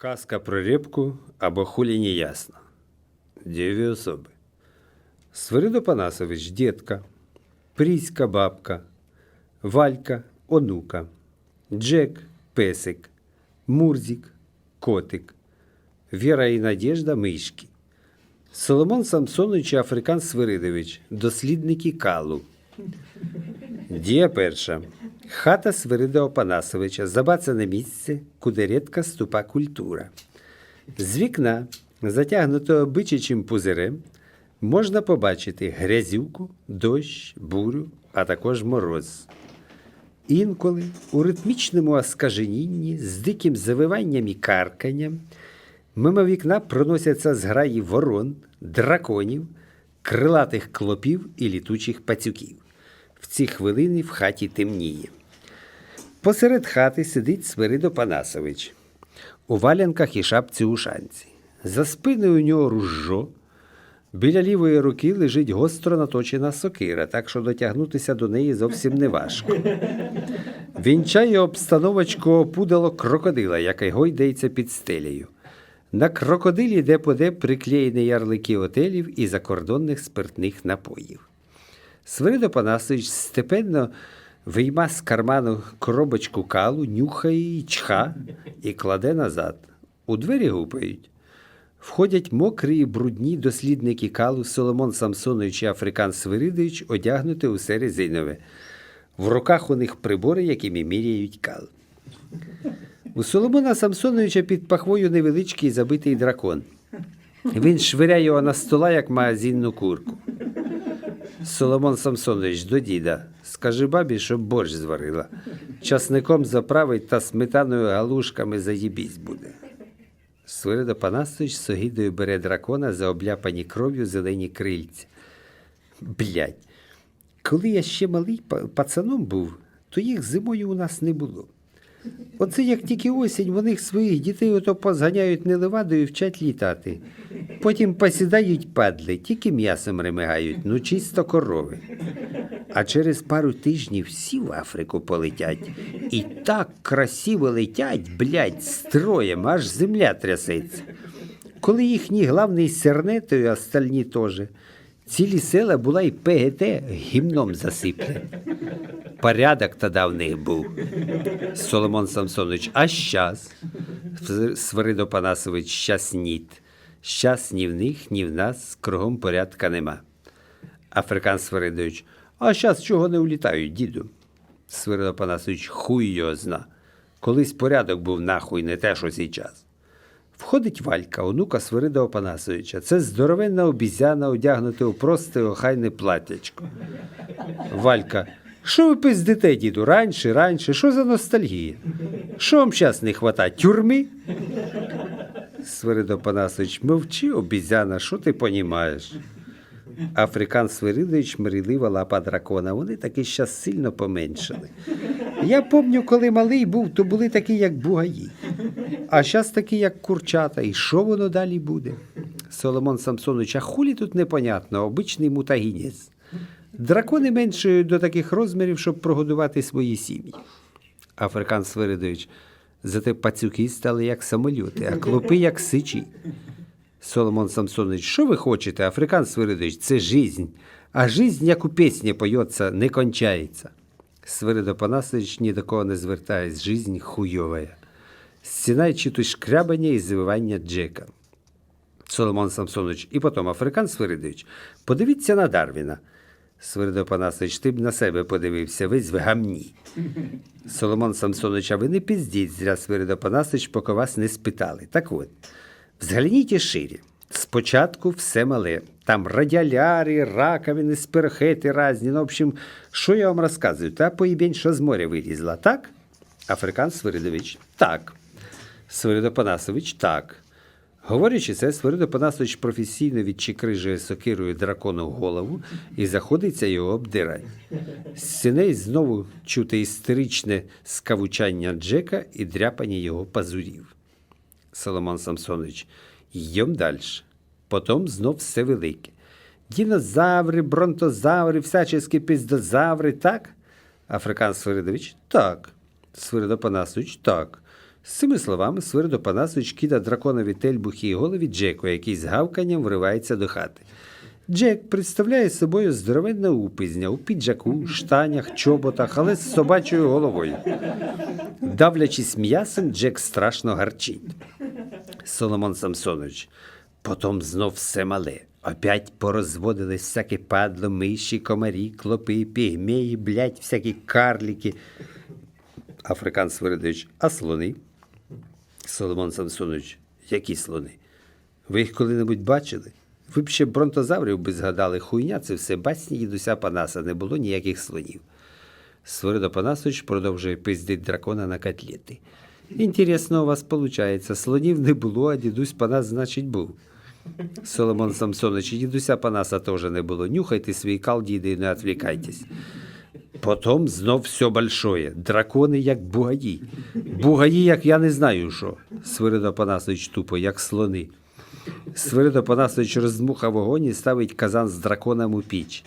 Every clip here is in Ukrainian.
Казка про рибку або хулі не ясно. Дві особи. Свиридо Панасович дідка, Пріська бабка, Валька онука, Джек песик, Мурзик котик, Віра і Надежда мишки. Соломон Самсонович і Африкан Свиридович, дослідники Калу. Дія перша. Хата Свирида Опанасовича забацане місце, куди рідка ступа культура. З вікна, затягнутого бичачим пузирем, можна побачити грязюку, дощ, бурю, а також мороз. Інколи у ритмічному оскаженінні з диким завиванням і карканням мимо вікна проносяться зграї ворон, драконів, крилатих клопів і літучих пацюків. В ці хвилини в хаті темніє. Посеред хати сидить Свиридо Панасович у валянках і шапці ушанці. За спиною у нього ружжо. Біля лівої руки лежить гостро наточена сокира, так що дотягнутися до неї зовсім не важко. Вінчає обстановочку опудало крокодила, яке гойдається під стелею. На крокодилі де-поде приклеєні ярлики отелів і закордонних спиртних напоїв. Свиридо Панасович степенно вийма з карману коробочку калу, нюхає і чха і кладе назад. У двері гупають. Входять мокрі і брудні дослідники калу Соломон Самсонович і Африкан Свиридович, одягнуті усе резинове. В руках у них прибори, якими міряють кал. У Соломона Самсоновича під пахвою невеличкий забитий дракон. Він швиряє його на стола, як магазинну курку. Соломон Самсонович до діда. Скажи бабі, щоб борщ зварила. Часником заправить та сметаною галушками заїбісь буде. Свиридо Панасович з огідою бере дракона за обляпані кров'ю зелені крильця. Блядь, коли я ще малий пацаном був, то їх зимою у нас не було. Оце як тільки осінь, вони своїх дітей ото позганяють не левадою і вчать літати. Потім посідають падли, тільки м'ясом ремигають, ну чисто корови. А через пару тижнів всі в Африку полетять. І так красиво летять, блядь, строєм, аж земля трясеться. Коли їхній главний серне, то й остальні теж. Цілі села була й ПГТ гімном засипне. Порядок тоді в них був. Соломон Самсонович, а щас? Свиридо Панасович, щас ніт. Щас ні в них, ні в нас кругом порядка нема. Африкан Свиридович, а щас чого не улітають, діду? Свиридо Панасович, хуй його зна. Колись порядок був нахуй, не те, що зараз. Входить Валька, онука Свирида Опанасовича. Це здоровенна обізяна, одягнута у просте охайне платячко. Валька. Що ви пиздите, діду? Раніше, раніше, що за ностальгія? Що вам зараз не хватає? Тюрми? Свиридо Панасович, мовчи, обізяна, що ти понімаєш? Африкан Свиридович мрілива лапа дракона. Вони таки щас сильно поменшали. Я пам'ятаю, коли малий був, то були такі, як бугаї. А зараз такі, як курчата. І що воно далі буде? Соломон Самсонович, а хулі тут непонятно, обичний мутагінець. Дракони меншають до таких розмірів, щоб прогодувати свої сім'ї. Африкан Свиридович, зате пацюки стали як самоліти, а клопи як сичі. Соломон Самсонович, що ви хочете, Африкан Свиридович, це жизнь. А жизнь, як у пісні поється, не кончається. Свиридо Панасович ні до кого не звертається, жизнь хуйовая. Стінай читу шкрябання і звивання Джека. Соломон Самсонович і потім Африкан Свиридович, подивіться на Дарвіна. Свиридо Панасович, ти б на себе подивився, весь в гамні. Соломон Самсонович, а ви не піздіть зря Свиридо Панасович, поки вас не спитали. Так от, взгляніть ширі. Спочатку все мале. Там радіаляри, раковини, спирхети разні. Ну, в общем, що я вам розказую? Та поїбень, що з моря вилізла, так? Африкан Свиридович, так. Свиридо Панасович, так. Говорячи це, Свиридо Панасович професійно відчикрижує сокирою дракону голову і заходиться його обдирати. З сіней знову чути істеричне скавучання Джека і дряпання його пазурів. Соломон Самсонович, йдем далі. Потім знов все велике. Дінозаври, бронтозаври, всячески піздозаври, так? Африкан Свиридович, так. Свиридо Панасович, так. З цими словами Свиридо Панасович кида драконові тельбухи і голові Джеку, який з гавканням вривається до хати. Джек представляє собою здоровенне упизня у піджаку, штанях, чоботах, але з собачою головою. Давлячись м'ясом, Джек страшно гарчить. Соломон Самсонович. Потом знов все мале. Опять порозводились всякі падло, миші, комарі, клопи, пігмеї, блядь, всякі карліки. Африкан Свиридович, а слони? Соломон Самсонович, які слони? Ви їх коли-небудь бачили? Ви б ще бронтозаврів би згадали, хуйня це все басні дідуся Панаса, не було ніяких слонів. Свиридо Панасович продовжує пиздить дракона на котлети. Інтересно у вас виходить, слонів не було, а дідусь Панас, значить, був. Соломон Самсонович, дідуся Панаса теж не було. Нюхайте свій кал, діди, і не відвлікайтесь. Потім знов все большое. Дракони, як бугаї. Бугаї, як я не знаю що. Свиридо Панасович тупо, як слони. Свиридо Панасович роздмухав вогонь і ставить казан з драконом у піч.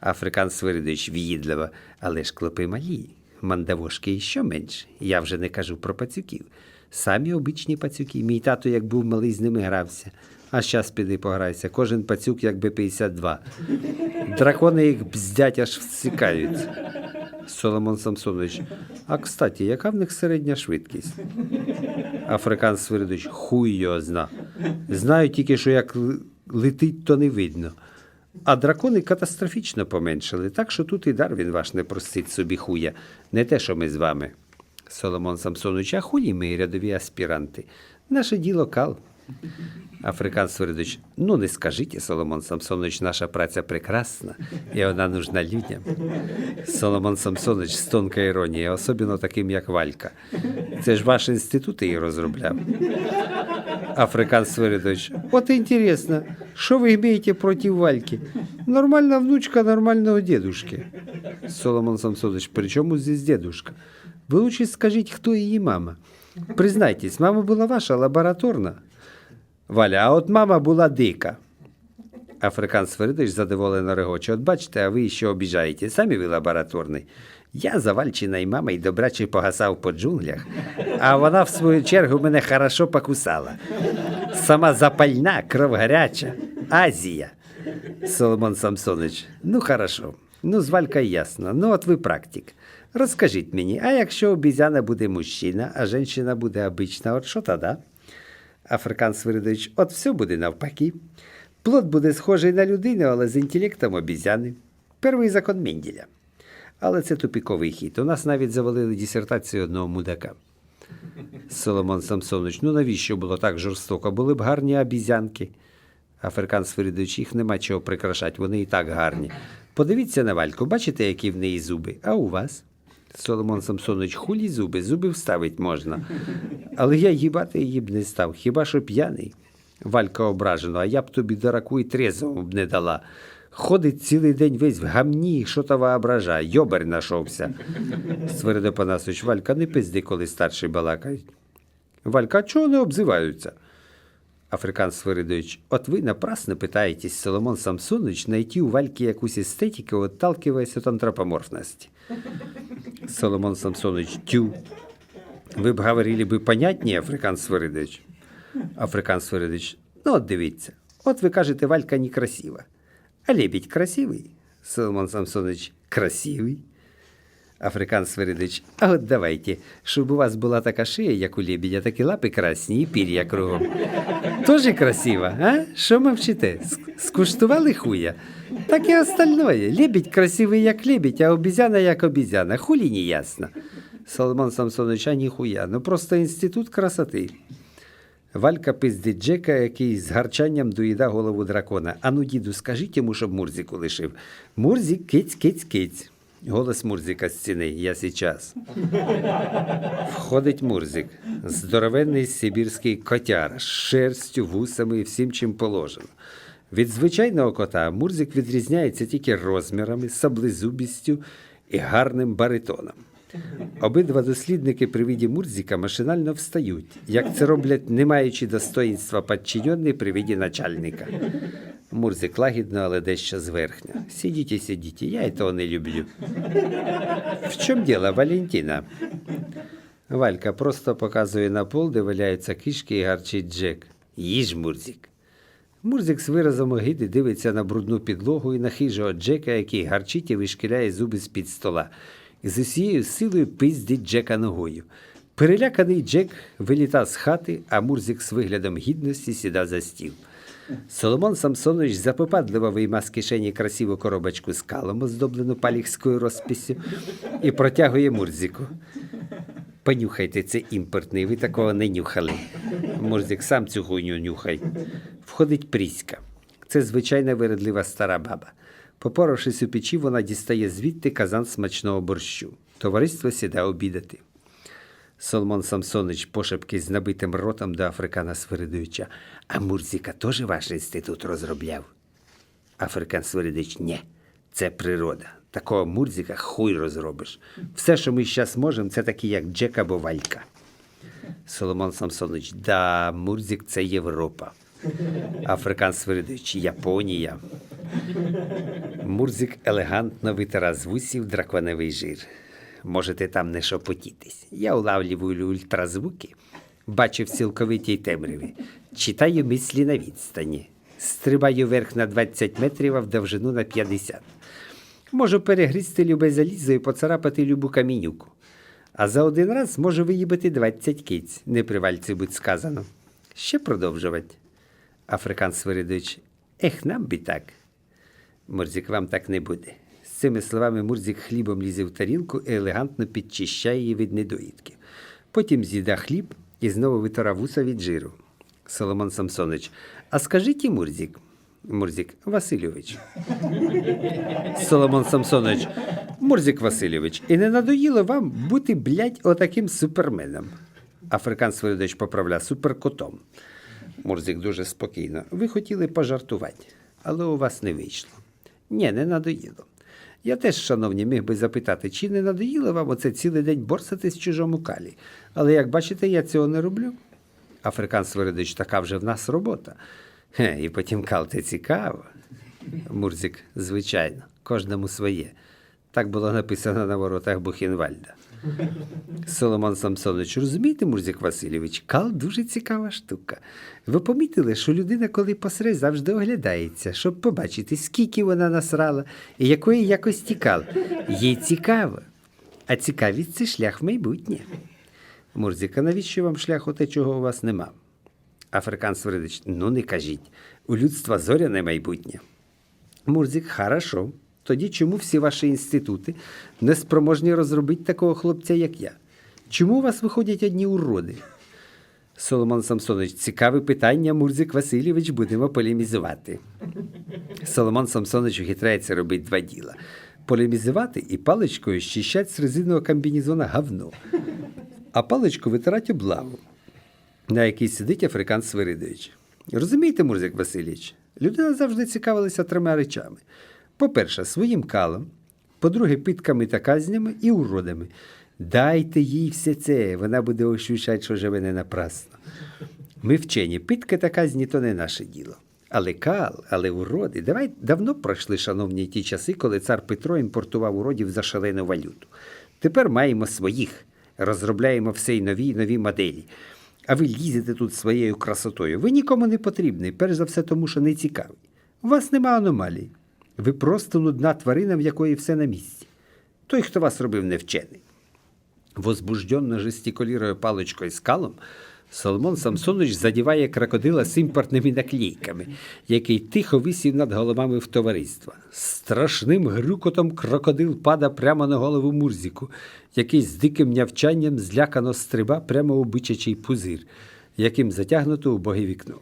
Африкан Свиридович в'їдливо, але ж клопи малі, мандавошки ще менше. Я вже не кажу про пацюків. Самі обичні пацюки. Мій тато, як був малий, з ними грався. А щас піди пограйся. Кожен пацюк, як би 52. Дракони їх бздять, аж всикаються. Соломон Самсонович. А кстати, яка в них середня швидкість? Африкан Свиридович, хуй його зна. Знаю тільки, що як летить, то не видно. А дракони катастрофічно поменшили, так що тут і Дарвін ваш не простить собі хуя, не те, що ми з вами. Соломон Самсонович, а хуї ми, рядові аспіранти. Наше діло кал. Африкан Свиридович, ну не скажіть, Соломон Самсонович, наша праця прекрасна, і вона нужна людям. Соломон Самсонович з тонка іронія, особливо таким, як Валька. Це ж ваш інститут її розробляв. Африкан Свиридович, от інтересно, що ви маєте проти Вальки? Нормальна внучка нормального дедушки. Соломон Самсонович, при чому здесь дедушка? Ви лучше скажіть, хто її мама. Признайтесь, мама була ваша лабораторна. Валя, а от мама була дика. Африкан Свиридович задоволено регоче. От бачите, а ви ще обіжаєте. Самі ви лабораторний. Я за Вальчиною мамою добраче погасав по джунглях, а вона, в свою чергу, мене хорошо покусала. Сама запальна, кров гаряча, Азія. Соломон Самсонович, ну хорошо. Ну, з Валькою ясно. Ну, от ви практик. Розкажіть мені, а якщо обізяна буде мужчина, а жінка буде обична, от що тоді? Африкан Свиридович, от все буде навпаки. Плод буде схожий на людину, але з інтелектом обізяни. Перший закон Менділя. Але це тупіковий хід. У нас навіть завалили дисертацію одного мудака. Соломон Самсонович, ну навіщо було так жорстоко? Були б гарні обізянки. Африкан Свиридович, їх нема чого прикрашати, вони і так гарні. Подивіться на Вальку, бачите, які в неї зуби, а у вас? Соломон Самсонович, хулі зуби, зуби вставить можна. Але я їбати її б не став, хіба що п'яний. Валька ображено, а я б тобі дураку і трезвому б не дала. Ходить цілий день весь в гамні, що то воображає, йобер нашовся. Свиридо Панасович, Валька, не пизди, коли старший балакають. Валька, чого не обзиваються? Африкан Свиридович, от ви напрасно питаєтесь, Соломон Самсонович, найти у Вальки якусь естетику, отталкиваясь от антропоморфности. Соломон Самсонович, тю. Ви б говорили би понятніше, Африкан Свиридович. Африкан Свиридович, ну от дивіться. От ви кажете, Валька некрасива. А лебідь красивий. Соломон Самсонович, красивий. Африкан Свиридович, а от давайте, щоб у вас була така шия, як у лебедя, такі лапи красні і пір'я кругом. Тоже красиво, а? Що мовчите? Скуштували хуя? Так і остальное. Лебедь красивий, як лебедь, а обізяна, як обізяна. Хулі не ясно. Соломон Самсонович, а ніхуя. Ну просто інститут красоти. Валька пиздить Джека, який з гарчанням доїда голову дракона. Ану, діду, скажіть йому, щоб Мурзику лишив. Мурзик, киць, киць, киць. Голос Мурзика з стіни. Я сейчас. Входить Мурзик. Здоровенний сибірський котяр з шерстю, вусами і всім, чим положено. Від звичайного кота Мурзик відрізняється тільки розмірами, саблезубістю і гарним баритоном. Обидва дослідники при віді Мурзика машинально встають, як це роблять, не маючи достоїнства підчинені при віді начальника. Мурзик лагідно, але дещо зверхня. Сидіть, сидіть, я того не люблю. В чому діло, Валентина? Валька просто показує на пол, де валяються кишки і гарчить Джек. Їж, Мурзик. Мурзик з виразом огиди дивиться на брудну підлогу і на хижого Джека, який гарчить і вишкіряє зуби з-під стола. І з усією силою пиздить Джека ногою. Переляканий Джек виліта з хати, а Мурзик з виглядом гідності сіда за стіл. Соломон Самсонович запопадливо вийма з кишені красиву коробочку з калом, оздоблену паліхською розписю, і протягує Мурзику. Понюхайте, це імпортний, ви такого не нюхали. Мурзик, сам цю хуйню нюхай. Входить Пріська. Це звичайна виредлива стара баба. Попоравшись у печі, вона дістає звідти казан смачного борщу. Товариство сідає обідати. Соломон Самсонич пошепки з набитим ротом до Африкана Свиридовича. А Мурзика теж ваш інститут розробляв? Африкан Свиридович, ні, це природа. Такого Мурзика хуй розробиш. Все, що ми зараз можемо, це такі, як Джек або Валька. Соломон Самсонович, да, Мурзик це Європа. Африкан Свиридович, Японія. Мурзик елегантно витира з вусів драконевий жир. Можете там не шепотітись. Я улавлюю ультразвуки, бачу в цілковитій темряві, читаю мислі на відстані, стрибаю вверх на 20 метрів, а в довжину на 50. Можу перегрізти любе залізо і поцарапати любу камінюку. А за один раз можу виїбати 20 киць, не при вальці будь сказано. Ще продовжувати. Африкан Свиридович, ех, нам би так. Мурзик, вам так не буде. Цими словами Мурзик хлібом лізе в тарілку і елегантно підчищає її від недоїдки. Потім з'їда хліб і знову витира вуса від жиру. Соломон Самсонович, а скажіть, Мурзик, Мурзик Васильович. Соломон Самсонович, Мурзик Васильович, і не надоїло вам бути, блядь, отаким суперменом. Африкан Свиридович поправля суперкотом. Мурзик дуже спокійно. Ви хотіли пожартувати, але у вас не вийшло. Ні, не надоїло. Я теж, шановні, міг би запитати, чи не надоїло вам оце цілий день борсатись в чужому калі. Але як бачите, я цього не роблю. Африкан Свиридович, така вже в нас робота. Хе, і потім кал, це цікаво. Мурзик, звичайно, кожному своє. Так було написано на воротах Бухенвальда. Соломон Самсонович, розумієте, Мурзик Васильович, кал дуже цікава штука. Ви помітили, що людина, коли посре, завжди оглядається, щоб побачити, скільки вона насрала і якої якості кал. Їй цікаво. А цікавість це шлях в майбутнє. Мурзик, а навіщо вам шлях оте, чого у вас нема? Африкан Свиридович, ну не кажіть, у людства зоряне майбутнє. Мурзик, хорошо. Тоді чому всі ваші інститути не спроможні розробити такого хлопця, як я? Чому у вас виходять одні уроди? Соломон Самсонович, цікаве питання, Мурзик Васильович, будемо полемізувати. Соломон Самсонович ухитряється робити два діла: полемізувати і паличкою щищать з резинового комбінезона говно, а паличку витирати облаву, на якій сидить Африкан Свиридович. Розумієте, Мурзик Васильович, людина завжди цікавилася трьома речами. По-перше, своїм калом, по-друге, питками та казнями і уродами. Дайте їй все це, вона буде ощущати, що живе не напрасно. Ми вчені, питки та казні то не наше діло. Але кал, але уроди. Давай давно пройшли, шановні, ті часи, коли цар Петро імпортував уродів за шалену валюту. Тепер маємо своїх, розробляємо все й нові й нові моделі. А ви лізете тут своєю красотою. Ви нікому не потрібний, перш за все тому, що не цікавий. У вас нема аномалій. Ви просто нудна тварина, в якої все на місці. Той, хто вас робив, не вчений. Возбужденно жестикулируя паличкою з калом, Соломон Самсонович задіває крокодила з імпортними наклейками, який тихо висів над головами в товариства. Страшним грюкотом крокодил пада прямо на голову Мурзіку, який з диким нявчанням злякано стриба прямо у бичачий пузир, яким затягнуто у боге вікно.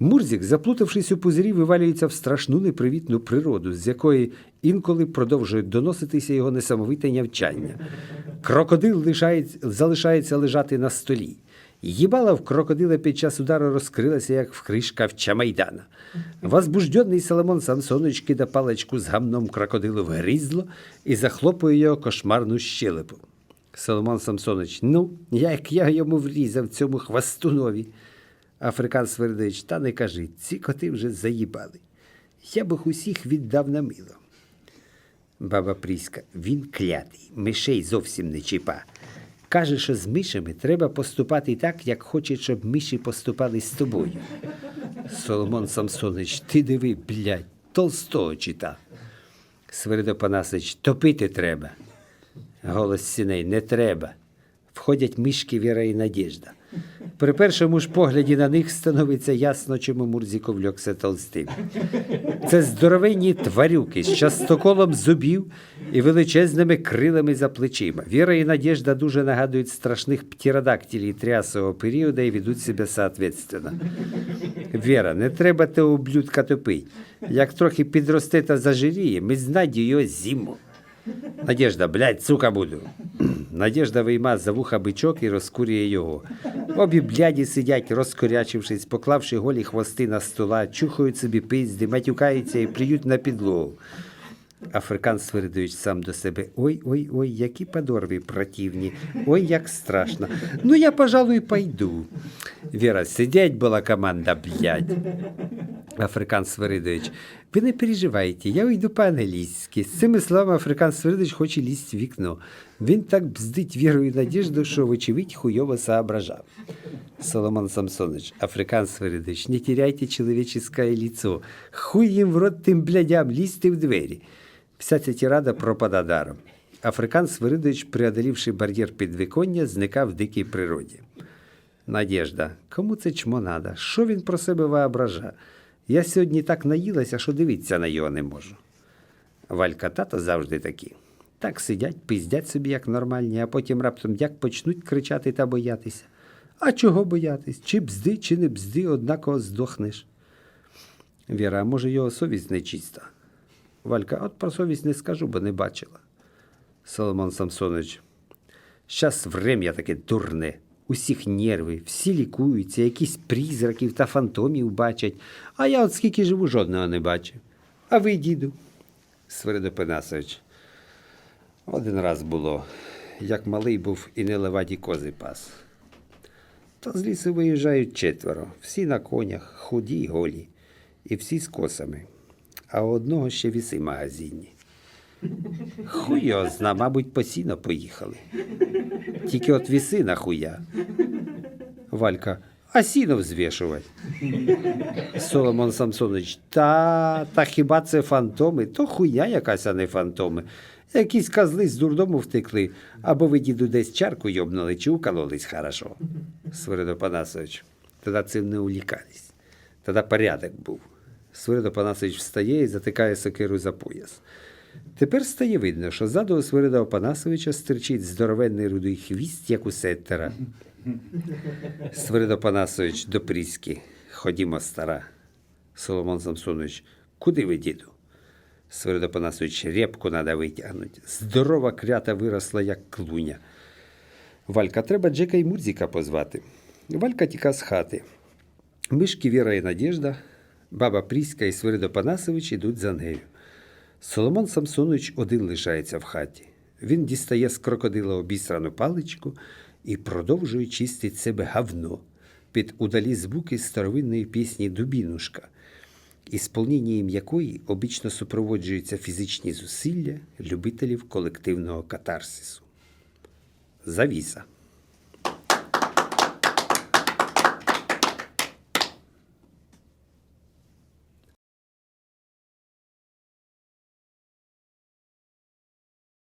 Мурзік, заплутавшись у пузирі, вивалюється в страшну непривітну природу, з якої інколи продовжує доноситися його несамовите нявчання. Крокодил лишається, залишається лежати на столі. Їбала в крокодила під час удару розкрилася, як в кришка в Чамайдана. Возбужденний Соломон Самсонович кида паличку з гамном крокодилу в грізло і захлопує його кошмарну щелепу. Соломон Самсонович, ну, як я йому врізав цьому хвастунові. Африкан Свердович, та не кажи, ці коти вже заїбали. Я б їх усіх віддав на мило. Баба Пріська, він клятий, мишей зовсім не чіпа. Каже, що з мишами треба поступати так, як хоче, щоб миші поступали з тобою. Соломон Самсонич, ти диви, блядь, Толстого читав. Свиридо Панасич, топити треба. Голос сіней, не треба. Входять мишки Віра і Надіжда. При першому ж погляді на них становиться ясно, чому Мурзіков льокся толстим. Це здоровенні тварюки з частоколом зубів і величезними крилами за плечима. Віра і Надіжда дуже нагадують страшних птіродактилів трясового періоду і ведуть себе соответственно. Віра, не треба того ублюдка топить. Як трохи підросте та зажиріє, ми знайдемо його зиму. Надежда, блядь, сука буду. Надежда вийма за вуха бичок і розкурює його. Обі бляді сидять, розкорячившись, поклавши голі хвости на стола, чухають собі пизди, матюкаються і плюють на підлогу. Африкан Свиридович сам до себе. Ой, ой, ой, які подорві противні, ой, як страшно. Ну, я, пожалуй, пойду. Віра, сидять була команда, блядь. Африкан Свиридович, ви не переживайте, я уйду по-англійськи. З цими словами Африкан Свиридович хоче лізть в вікно. Він так бздить віру і надіжду, що, вочевидь, хуйово соображав. Соломон Самсонович, Африкан Свиридович, не теряйте человеческое лицо. Хуй їм в рот тим блядям, лізьте в двері. Вся ця тирада пропада даром. Африкан Свиридович, преодолівши бар'єр підвіконня, зникав в дикій природі. Надежда, кому це чмо надо? Що він про себе воображає? Я сьогодні так наїлася, що дивитися на його не можу. Валька тата завжди такі. Так сидять, пиздять собі, як нормальні, а потім раптом як почнуть кричати та боятися. А чого боятись? Чи бзди, чи не бзди, однаково здохнеш. Віра, може його совість нечиста? Валька, от про совість не скажу, бо не бачила. Соломон Самсонович, Щас врем'я таке дурне. Усіх нерви, всі лікуються, якісь призраків та фантомів бачать. А я от скільки живу, жодного не бачив. А ви, діду? Свиридо. Один раз було, як малий був і не леваді кози пас. Та з лісу виїжджають четверо, всі на конях, худі й голі, і всі з косами. А у одного ще віси магазинні. Хуй його зна, мабуть, посіно поїхали. Тільки от віси нахуя. Валька, а сіно взвішувати. Соломон Самсонович, та, та хіба це фантоми? То хуя якась, а не фантоми. Якісь козли з дурдому втекли, або ви діду десь чарку йобнули, чи укололись хорошо. Свиридо Панасович, тоді цим не улікались. Тоді порядок був. Свиридо Панасович встає і затикає сокиру за пояс. Тепер стає видно, що ззаду у Свирида Опанасовича стирчить здоровенний рудий хвіст, як у сеттера. Свиридо Панасович до Пріськи. Ходімо, стара. Соломон Самсонович, куди ви, діду? Свиридо Панасович, репку надо витягнути. Здорова крята виросла, як клуня. Валька, треба Джека і Мурзіка позвати. Валька тіка з хати. Мишки Віра і Надежда, баба Пріська і Свиридо Панасович ідуть за нею. Соломон Самсонович один лишається в хаті. Він дістає з крокодила обісрану паличку і продовжує чистить себе гавно під удалі звуки старовинної пісні Дубінушка, ісполненням якої обічно супроводжуються фізичні зусилля любителів колективного катарсису. Завіса.